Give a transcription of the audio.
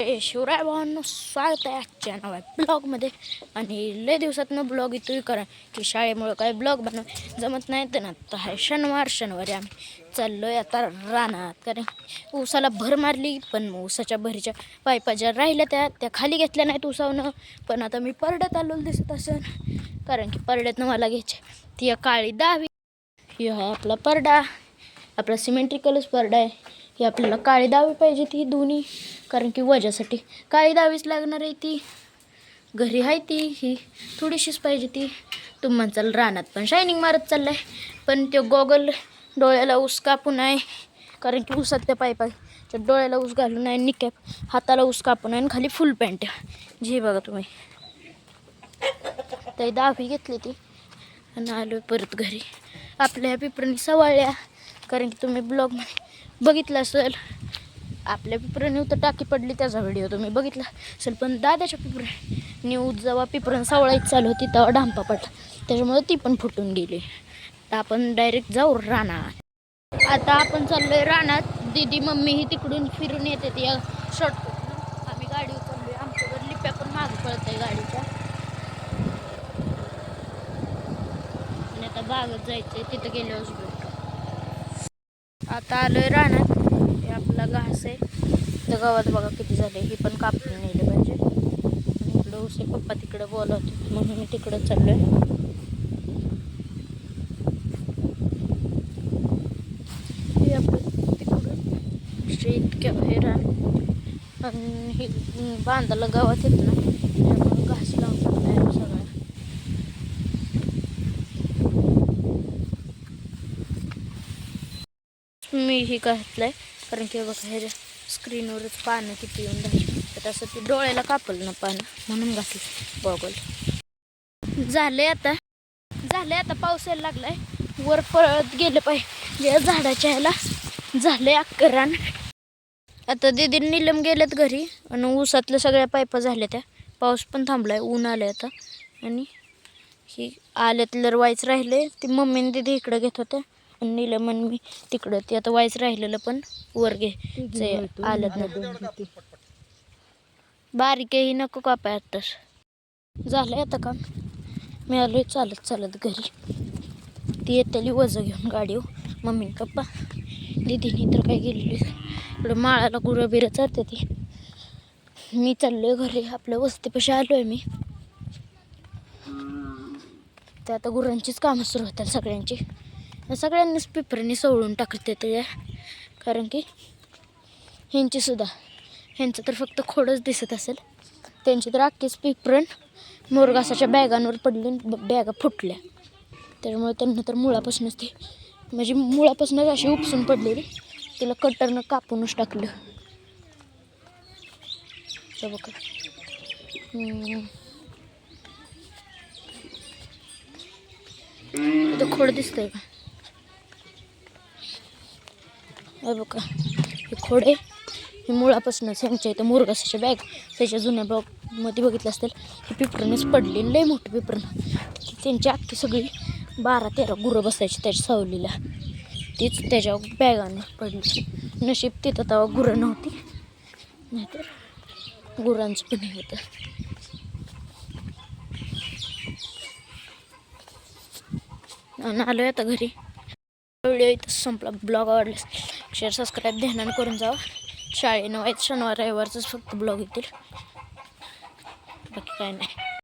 शिवराय भावांनो स्वागत आहे आजच्या नव्या ब्लॉगमध्ये. आणि लय दिवसातनं ब्लॉग इथं करा की शाळेमुळं काय ब्लॉग बनव जमत नाही तर ना आता आहे शनिवार शनिवारी आम्ही चाललो आहे आता रानात. कारण ऊसाला भर मारली पण ऊसाच्या भरीच्या पायपा ज्या राहिल्या त्या त्या खाली घेतल्या नाहीत ऊसावनं. पण आता मी परड्यात आलो दिसत असेल कारण की परड्यातनं मला घ्यायचे. ती काळी दहावी. ही आहे आपला परडा. आपला सिमेंट्रिकलच परडा आहे. ही आपल्याला काळी दावी पाहिजे ती दोन्ही. कारण की वजासाठी. काळी दावीच लागणार आहे ती? घरी आहे ती ही थोडीशीच पाहिजे ती. तुम्हाला चाल रानात पण शायनिंग मारत चाललं आहे पण ते गॉगल डोळ्याला ऊस कापून आहे कारण की ऊसात त्या पायपाच्या डोळ्याला ऊस घालून आहे निकॅप हाताला ऊस कापून आहे आणि खाली फुल पॅन्ट. जी बघा तुम्ही. तर दहावी घेतली ती. आणि आलो परत घरी. आपल्या ह्या पिपरांनी सवाळल्या कारण की तुम्ही ब्लॉगमध्ये बघितलं असेल. आपल्या पिपरांनी तर टाकी पडली त्याचा व्हिडिओ तुम्ही बघितला. असेल पण दादाच्या पिपरा न्यूज जेव्हा पिपरण सावळायची चालू होती तेव्हा डांपा पडला त्याच्यामुळे ती पण फुटून गेली. तर आपण डायरेक्ट जाऊ रानात आता आपण चाललोय रानात दीदी मम्मी ही तिकडून फिरून येते ती शॉर्टकट आम्ही गाडी उतरलोय आमच्याकडे लिप्या पण मागे पळत आहे गाडीच्या. आणि आता बागत जायचंय. तिथं गेल्यावर आता आलोय रानात आपला घास आहे. तर गावात बघा किती झाले हे पण कापून नेले पाहिजे. इकडं उसे पप्पा तिकडं बोलवतो म्हणून मी तिकडं चाललो हे आपलं तिकडून हे आणि हे बांधाला गावात येत ना त्यामुळे घास लावून टाकलाय सगळा. मी ही घातलंय. कारण की बघा ह्याच्या स्क्रीनवरच पानं किती येऊन राहिली. तर तसं ते डोळ्याला कापलं ना पानं म्हणून घातलं बॉगल. झालंय आता झाले आता पाऊस यायला लागलाय. वर पळत गेलं पाहिजे या झाडाच्या ह्याला. झाले अक्करान आता दिदी निलम गेलेत घरी आणि ऊसातल्या सगळ्या पायपा झाल्या त्या. पाऊस पण थांबलाय ऊन आलंय आता. आणि ही आल्यात व्हायच राहिले ती मम्मीने दिदी इकडं घेत होत्या. आणि नीलम आणि मी तिकडं. ते आता व्हायच राहिलेलं पण वर घे. आल्यात ना बारीकही नको कापाय आत्ताच. झालंय आता काम. मी आलोय चालत चालत घरी. ती येतेली वजं घेऊन गाडीवर. मम्मी पप्पा दिदीने तर काय गेलेली. इकडं माळाला गुरं बिरं चालते ती. मी चाललोय घरी. आपल्या वस्तीपाशी आलोय मी. ते आता गुरांचीच कामं सुरू होतात सगळ्यांची. सगळ्यांनीच पिपरीने सोडून टाकते ते कारण की ह्यांचीसुद्धा ह्यांचं तर फक्त खोडच दिसत असेल. त्यांची तर अख्खीच पिपरण मोरगासाच्या बॅगांवर पडली आणि ब- बॅगा फुटल्या. त्यामुळे त्यांना तर मुळापासूनच ती म्हणजे मुळापासूनच अशी उपसून पडलेली तिला कटरनं कापूनच टाकलं. हे बघा. खोड दिसतंय का? हे बघा हे खोडे. हे मुळापासूनच ह्यांच्या इथं मुरगासाच्या बॅग त्याच्या जुन्या बॉगमध्ये बघितलं असतील. हे पिपरणच पडलेलं लय मोठी पिपरण त्यांची अख्खी सगळी बारा तेरा गुरं बसायची त्याच्या सावलीला. तीच त्याच्या बॅगानं पडली. नशीब तिथं तेव्हा गुरं नव्हती. नाहीतर गुरांचं पण हे होतं. आणि आलो आता घरी. व्हिडिओ इथं संपला ब्लॉग आवडला शेअर सबस्क्राईब ध्यानानं करून जावा. शाळेनं वाईट शनिवार रविवारच फक्त ब्लॉग येतील. बाकी काय नाही.